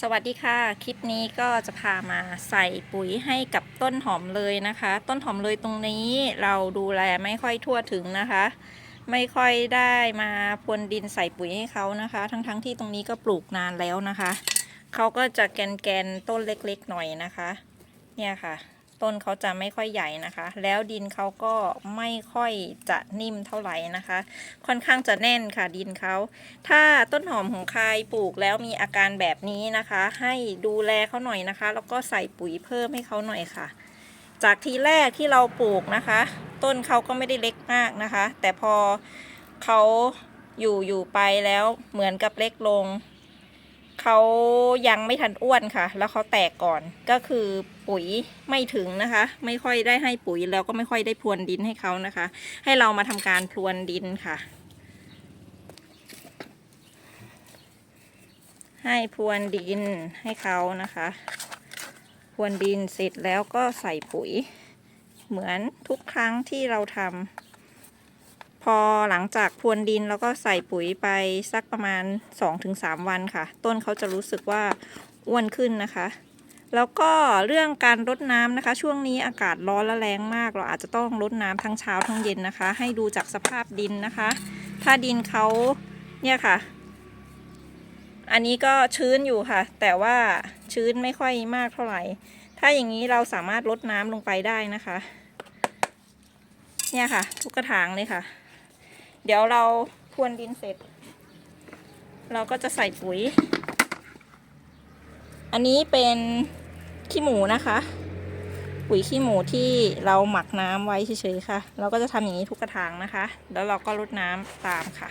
สวัสดีค่ะ คลิปนี้ก็จะพามาใส่ปุ๋ยให้กับต้นหอมเลยนะคะ ต้นหอมเลยตรงนี้เราดูแลไม่ค่อยทั่วถึงนะคะ ไม่ค่อยได้มาพรวนดินใส่ปุ๋ยให้เขานะคะ ทั้งๆทที่ตรงนี้ก็ปลูกนานแล้วนะคะ เขาก็จะแกนแกนต้นเล็กๆหน่อยนะคะ เนี่ยค่ะ ต้นเขาจะไม่ค่อยใหญ่นะคะ แล้วดินเขาก็ไม่ค่อยจะนิ่มเท่าไหร่นะคะ ค่อนข้างจะแน่นค่ะดินเขา ถ้าต้นหอมของใครปลูกแล้วมีอาการแบบนี้นะคะ ให้ดูแลเขาหน่อยนะคะ แล้วก็ใส่ปุ๋ยเพิ่มให้เขาหน่อยค่ะ จากทีแรกที่เราปลูกนะคะ ต้นเขาก็ไม่ได้เล็กมากนะคะ แต่พอเขาอยู่อยู่ไปแล้วเหมือนกับเล็กลง เขายังไม่ทันอ้วนค่ะ แล้วเขาแตกก่อนก็คือปุ๋ยไม่ถึงนะคะ ไม่ค่อยได้ให้ปุ๋ยแล้วก็ไม่ค่อยได้พรวนดินให้เขานะคะ ให้เรามาทำการพรวนดินค่ะ ให้พรวนดินให้เขานะคะพรวนดินเสร็จแล้วก็ใส่ปุ๋ย เหมือนทุกครั้งที่เราทำ พอหลังจากพรวนดินแล้วก็ใส่ปุ๋ยไปสักประมาณ 2-3 วันค่ะ ต้นเขาจะรู้สึกว่าอ้วนขึ้นนะคะ แล้วก็เรื่องการรดน้ำนะคะ ช่วงนี้อากาศร้อนและแรงมาก เราอาจจะต้องรดน้ำทั้งเช้าทั้งเย็นนะคะ ให้ดูจากสภาพดินนะคะ ถ้าดินเขาเนี่ยค่ะ อันนี้ก็ชื้นอยู่ค่ะ แต่ว่าชื้นไม่ค่อยมากเท่าไหร่ ถ้าอย่างนี้เราสามารถลดน้ำลงไปได้นะคะ เนี่ยค่ะ ทุกกระถางเลยค่ะ เดี๋ยวเราพรวนดินเสร็จ เราก็จะใส่ปุ๋ย อันนี้เป็นขี้หมูนะคะ ปุ๋ยขี้หมูที่เราหมักน้ำไว้เฉยๆค่ะ เราก็จะทำอย่างนี้ทุกกระถางนะคะ แล้วเราก็รดน้ำตามค่ะ